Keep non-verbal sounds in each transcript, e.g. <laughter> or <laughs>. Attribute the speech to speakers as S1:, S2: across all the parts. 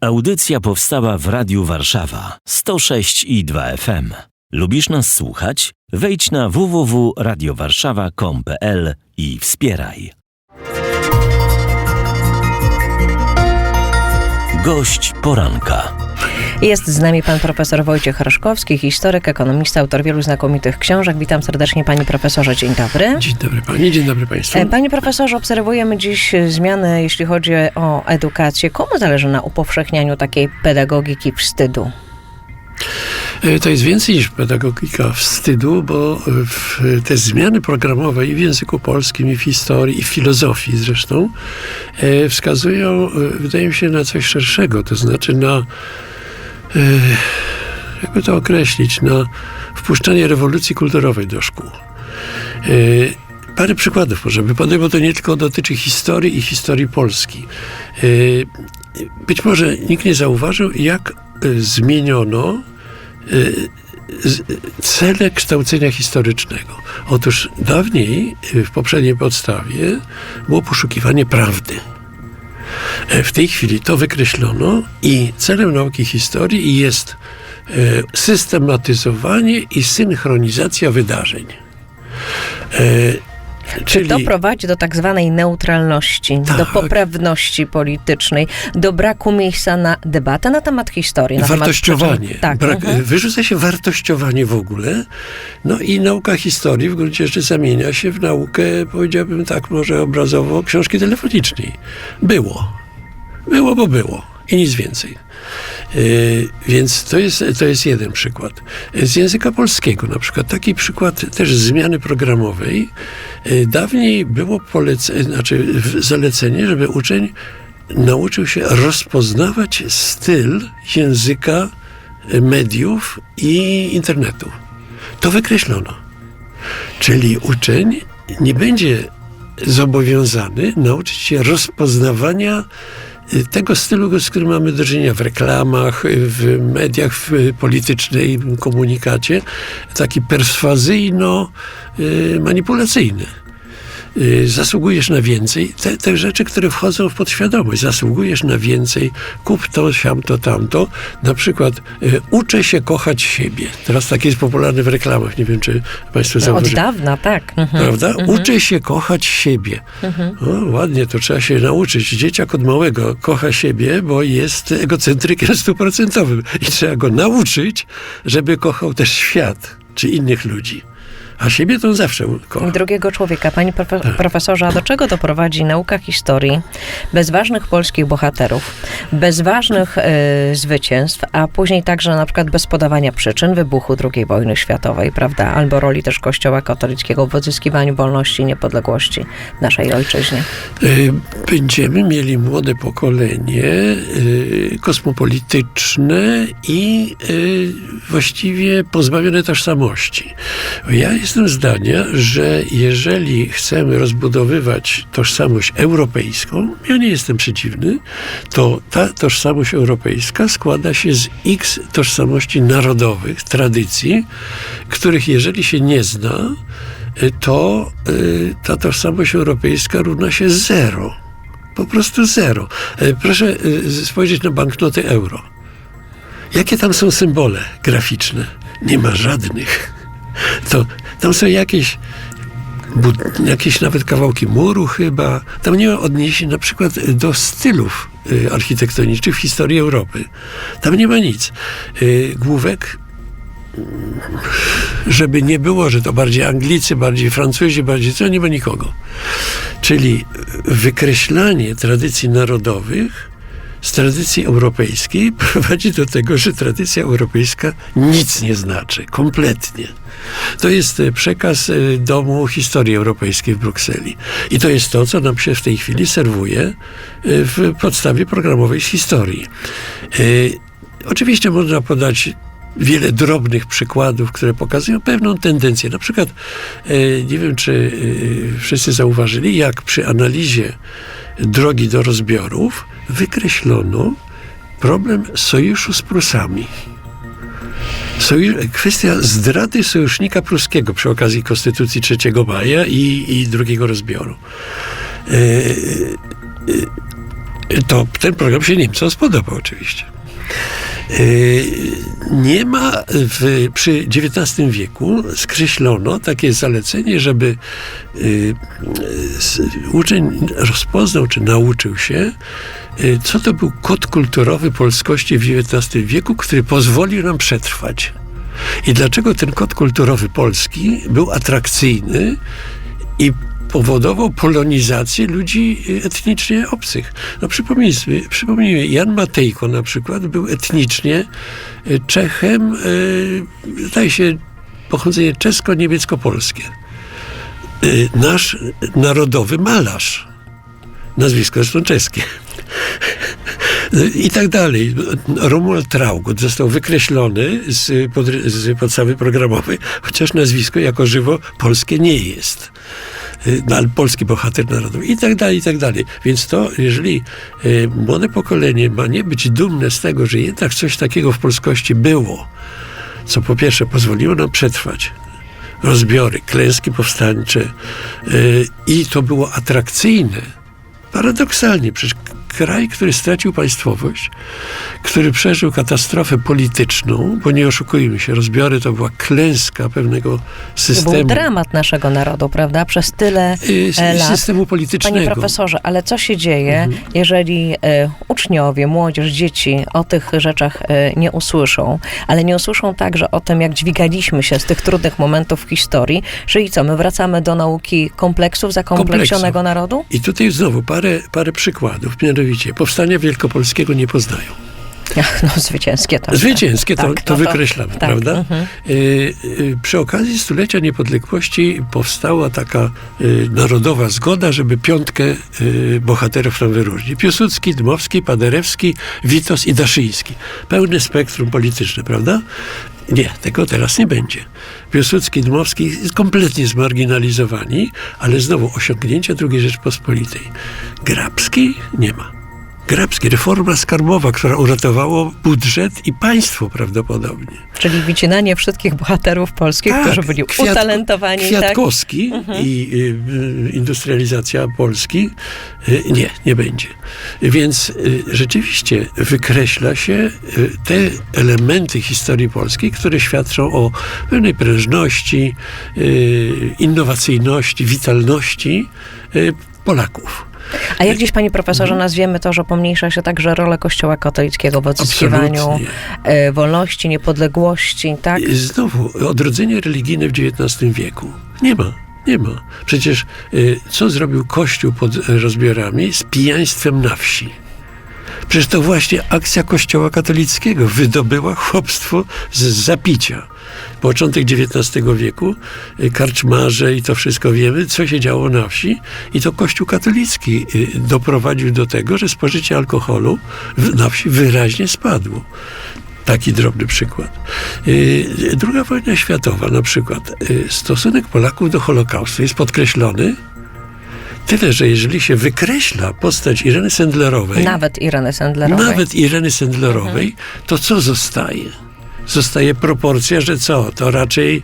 S1: Audycja powstała w Radiu Warszawa 106 i 2 FM. Lubisz nas słuchać? Wejdź na www.radiowarszawa.com.pl i wspieraj. Gość poranka.
S2: Jest z nami pan profesor Wojciech Raszkowski, historyk, ekonomista, autor wielu znakomitych książek. Witam serdecznie panie profesorze, dzień dobry.
S3: Dzień dobry pani, dzień dobry państwu.
S2: E, Panie profesorze, obserwujemy dziś zmiany, jeśli chodzi o edukację. Komu zależy na upowszechnianiu takiej pedagogiki wstydu?
S3: E, To jest więcej niż pedagogika wstydu, bo te zmiany programowe i w języku polskim, i w historii, i w filozofii zresztą e, wskazują, wydaje mi się, na coś szerszego, to znaczy na, jakby to określić, na wpuszczanie rewolucji kulturowej do szkół. E, Parę przykładów może by podać, bo to nie tylko dotyczy historii i historii Polski. E, Być może nikt nie zauważył, jak e, zmieniono e, z- cele kształcenia historycznego. Otóż dawniej, e, w poprzedniej podstawie, było poszukiwanie prawdy. E, W tej chwili to wykreślono i celem nauki historii jest e, systematyzowanie i synchronizacja wydarzeń. Czyli
S2: To prowadzi do tak zwanej neutralności, do
S3: Tak.
S2: poprawności politycznej, do braku miejsca na debatę na temat historii. Na
S3: wartościowanie.
S2: Temat, tak.
S3: Brak,
S2: mhm.
S3: Wyrzuca się wartościowanie w ogóle. No i nauka historii w gruncie rzeczy zamienia się w naukę, powiedziałbym tak może obrazowo, książki telefonicznej. Było. Było, bo było. I nic więcej. Yy, więc to jest, to jest jeden przykład. Z języka polskiego na przykład, taki przykład też zmiany programowej. Yy, dawniej było polece, znaczy zalecenie, żeby uczeń nauczył się rozpoznawać styl języka y, mediów i internetu. To wykreślono. Czyli uczeń nie będzie zobowiązany nauczyć się rozpoznawania y, tego stylu, z którym mamy do czynienia w reklamach, y, w mediach, w y, politycznej komunikacie, taki perswazyjno-manipulacyjny. Y, zasługujesz na więcej. Te, te rzeczy, które wchodzą w podświadomość. Zasługujesz na więcej, kup to, siam to, tamto. Na przykład y, uczę się kochać siebie. Teraz takie jest popularne w reklamach. Nie wiem, czy Państwo
S2: No, od
S3: zauważyli.
S2: dawna, tak. Mhm.
S3: Prawda? Uczę się kochać siebie. O, ładnie, to trzeba się nauczyć. Dzieciak od małego kocha siebie, bo jest egocentrykiem stuprocentowym. I trzeba go nauczyć, żeby kochał też świat, czy innych ludzi. A siebie to zawsze kocha.
S2: drugiego człowieka. Panie profe-
S3: Tak.
S2: profesorze, a do czego doprowadzi nauka historii bez ważnych polskich bohaterów, bez ważnych e, zwycięstw, a później także na przykład bez podawania przyczyn wybuchu II wojny światowej, prawda? Albo roli też Kościoła katolickiego w odzyskiwaniu wolności i niepodległości naszej ojczyźnie.
S3: Y, Będziemy mieli młode pokolenie y, kosmopolityczne i y, właściwie pozbawione tożsamości. Ja jestem zdania, że jeżeli chcemy rozbudowywać tożsamość europejską, ja nie jestem przeciwny, to ta tożsamość europejska składa się z x tożsamości narodowych, tradycji, których jeżeli się nie zna, y, to y, ta tożsamość europejska równa się zero. Po prostu zero. E, Proszę y, spojrzeć na banknoty euro. Jakie tam są symbole graficzne? Nie ma żadnych. To tam są jakieś, jakieś nawet kawałki muru chyba. Tam nie ma odniesień na przykład do stylów y, architektonicznych w historii Europy. Tam nie ma nic. Y, Główek żeby nie było, że to bardziej Anglicy, bardziej Francuzi, bardziej co, nie ma nikogo. Czyli wykreślanie tradycji narodowych z tradycji europejskiej <laughs> prowadzi do tego, że tradycja europejska nic nie znaczy, kompletnie. To jest e, przekaz e, Domu Historii Europejskiej w Brukseli. I to jest to, co nam się w tej chwili serwuje e, w podstawie programowej z historii. Oczywiście można podać wiele drobnych przykładów, które pokazują pewną tendencję. Na przykład, e, nie wiem, czy e, wszyscy zauważyli, jak przy analizie drogi do rozbiorów wykreślono problem sojuszu z Prusami. Sojusz, kwestia zdrady sojusznika pruskiego przy okazji Konstytucji 3 maja i, i drugiego rozbioru. E, e, To ten program się Niemcom spodobał oczywiście. Yy, Nie ma w, przy XIX wieku skreślono takie zalecenie, żeby yy, uczeń rozpoznał czy nauczył się, yy, co to był kod kulturowy polskości w XIX wieku, który pozwolił nam przetrwać. I dlaczego ten kod kulturowy polski był atrakcyjny i powodował polonizację ludzi y, etnicznie obcych. No przypomnijmy, przypomnijmy, Jan Matejko na przykład był etnicznie y, Czechem, y, zdaje się, pochodzenie czesko-niemiecko-polskie. Nasz narodowy malarz, nazwisko zresztą czeskie. I tak dalej. Romuald Traugut został wykreślony z, pod, z podstawy programowej, chociaż nazwisko jako żywo polskie nie jest. Y, polski bohater narodowy i tak dalej, i tak dalej. Więc to, jeżeli y, młode pokolenie ma nie być dumne z tego, że jednak coś takiego w polskości było, co po pierwsze pozwoliło nam przetrwać rozbiory, klęski powstańcze y, i to było atrakcyjne. Paradoksalnie, przecież kraj, który stracił państwowość, który przeżył katastrofę polityczną, bo nie oszukujmy się, rozbiory to była klęska pewnego
S2: To
S3: systemu.
S2: był dramat naszego narodu, prawda? Przez tyle
S3: y,
S2: e, lat.
S3: systemu politycznego.
S2: Panie profesorze, ale co się dzieje,
S3: Mhm.
S2: jeżeli e, uczniowie, młodzież, dzieci o tych rzeczach e, nie usłyszą, ale nie usłyszą także o tym, jak dźwigaliśmy się z tych trudnych momentów w historii, czyli co, my wracamy do nauki kompleksów zakompleksionego
S3: Kompleksów.
S2: narodu?
S3: I tutaj znowu parę, parę przykładów. Mianowicie, powstania wielkopolskiego nie poznają.
S2: Ach, <laughs> no zwycięskie to.
S3: Zwycięskie to,
S2: Tak,
S3: to,
S2: no to-
S3: wykreślamy,
S2: tak,
S3: prawda?
S2: mhm.
S3: Y, y, przy okazji stulecia niepodległości powstała taka y, narodowa zgoda, żeby piątkę y, bohaterów nam wyróżnić. Piłsudski, Dmowski, Paderewski, Witos i Daszyński. Pełne spektrum polityczne, prawda? Nie, tego teraz nie będzie. Piłsudski, Dmowski kompletnie zmarginalizowani, ale znowu osiągnięcia II Rzeczpospolitej. Grabskiej nie ma. Grabski, reforma skarbowa, która uratowała budżet i państwo prawdopodobnie.
S2: Czyli wycinanie wszystkich bohaterów polskich, którzy byli
S3: Tak, Kwiat-
S2: utalentowani. tak?
S3: Kwiatkowski i y, y, industrializacja Polski y, nie, nie będzie. Więc y, rzeczywiście wykreśla się y, te elementy historii polskiej, które świadczą o pewnej prężności, y, innowacyjności, witalności Polaków.
S2: A jak dziś, panie profesorze, nazwiemy to, że pomniejsza się także rolę Kościoła katolickiego w odzyskiwaniu
S3: Absolutnie.
S2: e, wolności, niepodległości, tak?
S3: I Znowu, odrodzenie religijne w XIX wieku. Nie ma. Nie ma. Przecież y, co zrobił Kościół pod rozbiorami z pijaństwem na wsi? Przecież to właśnie akcja Kościoła katolickiego wydobyła chłopstwo z zapicia. Początek XIX wieku, y, karczmarze i to wszystko wiemy, co się działo na wsi. I to Kościół katolicki y, doprowadził do tego, że spożycie alkoholu na wsi wyraźnie spadło. Taki drobny przykład. Y, Druga wojna światowa na przykład. Stosunek Polaków do Holokaustu jest podkreślony. Tyle, że jeżeli się wykreśla postać Ireny Sendlerowej,
S2: Nawet Ireny Sendlerowej.
S3: nawet Ireny Sendlerowej, to co zostaje? Zostaje proporcja, że co? To raczej,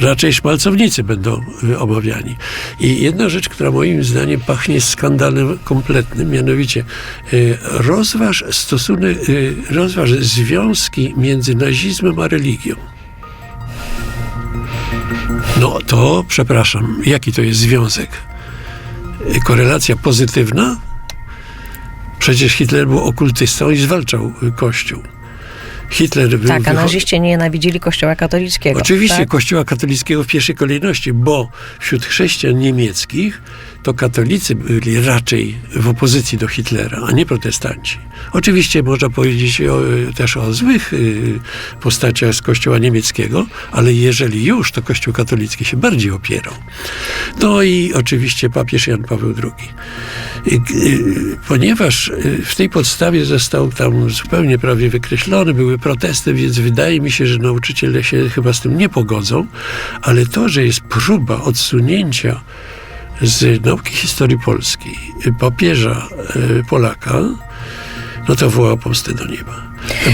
S3: raczej szmalcownicy będą omawiani. I jedna rzecz, która moim zdaniem pachnie skandalem kompletnym, mianowicie y, rozważ stosunek, y, rozważ związki między nazizmem a religią. No to, przepraszam, jaki to jest związek? Y, Korelacja pozytywna? Przecież Hitler był okultystą i zwalczał Kościół. Hitler był...
S2: Tak, a naziście nie nienawidzili Kościoła katolickiego.
S3: Oczywiście
S2: tak?
S3: Kościoła katolickiego w pierwszej kolejności, bo wśród chrześcijan niemieckich to katolicy byli raczej w opozycji do Hitlera, a nie protestanci. Oczywiście można powiedzieć o, też o złych y, postaciach z Kościoła niemieckiego, ale jeżeli już, to Kościół katolicki się bardziej opierał. No i oczywiście papież Jan Paweł II. Y, y, Ponieważ y, w tej podstawie został tam zupełnie prawie wykreślony, były protesty, więc wydaje mi się, że nauczyciele się chyba z tym nie pogodzą, ale to, że jest próba odsunięcia z nauki historii polskiej papieża Polaka, no to woła pomstę do nieba.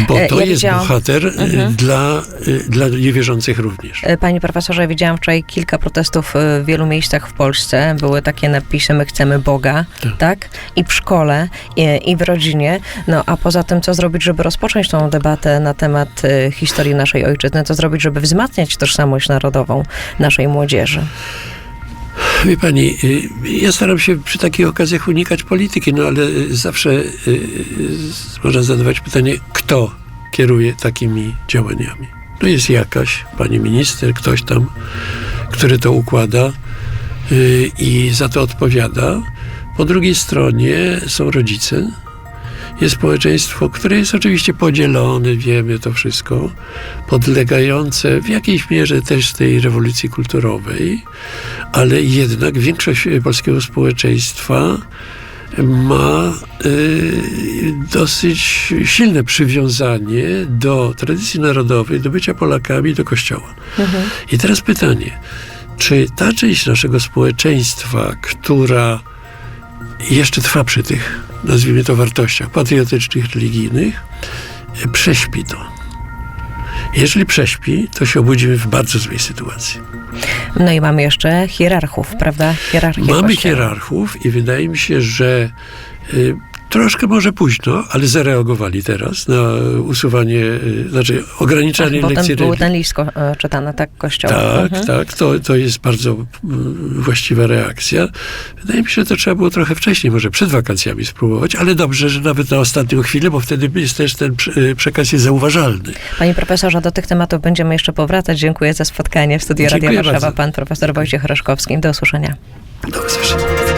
S3: Bo
S2: E,
S3: to
S2: ja
S3: jest
S2: widziałam-
S3: bohater e,
S2: Mhm.
S3: dla, e, dla niewierzących również.
S2: Panie profesorze, widziałam wczoraj kilka protestów w wielu miejscach w Polsce. Były takie napisy, my chcemy Boga,
S3: Tak.
S2: tak? I w szkole, i, i w rodzinie. No a poza tym, co zrobić, żeby rozpocząć tą debatę na temat historii naszej ojczyzny? Co zrobić, żeby wzmacniać tożsamość narodową naszej młodzieży?
S3: Wie pani, y, ja staram się przy takich okazjach unikać polityki, no ale y, zawsze y, można zadawać pytanie, kto kieruje takimi działaniami. No jest jakaś pani minister, ktoś tam, który to układa i za to odpowiada. Po drugiej stronie są rodzice, jest społeczeństwo, które jest oczywiście podzielone, wiemy to wszystko, podlegające w jakiejś mierze też tej rewolucji kulturowej, ale jednak większość e, polskiego społeczeństwa ma y, dosyć silne przywiązanie do tradycji narodowej, do bycia Polakami, do Kościoła. I teraz pytanie, czy ta część naszego społeczeństwa, która jeszcze trwa przy tych, nazwijmy to, wartościach patriotycznych, religijnych, y, prześpi to? Jeżeli prześpi, to się obudzimy w bardzo złej sytuacji.
S2: No i mamy jeszcze hierarchów, prawda? Hierarchię
S3: Mamy
S2: Kościoła.
S3: hierarchów i wydaje mi się, że y, troszkę może późno, ale zareagowali teraz na usuwanie, y, znaczy ograniczanie
S2: Tak,
S3: lekcji
S2: był
S3: religii.
S2: ten list czytany, tak, Kościoła.
S3: Tak,
S2: Mhm.
S3: tak, to, to jest bardzo właściwa reakcja. Wydaje mi się, że to trzeba było trochę wcześniej, może przed wakacjami spróbować, ale dobrze, że nawet na ostatnią chwilę, bo wtedy jest też ten y, przekaz jest zauważalny.
S2: Panie profesorze, do tych tematów będziemy jeszcze powracać. Dziękuję za spotkanie w studiu Radia Warszawa.
S3: bardzo.
S2: Pan profesor Wojciech Roszkowski. Do usłyszenia.
S3: Do usłyszenia.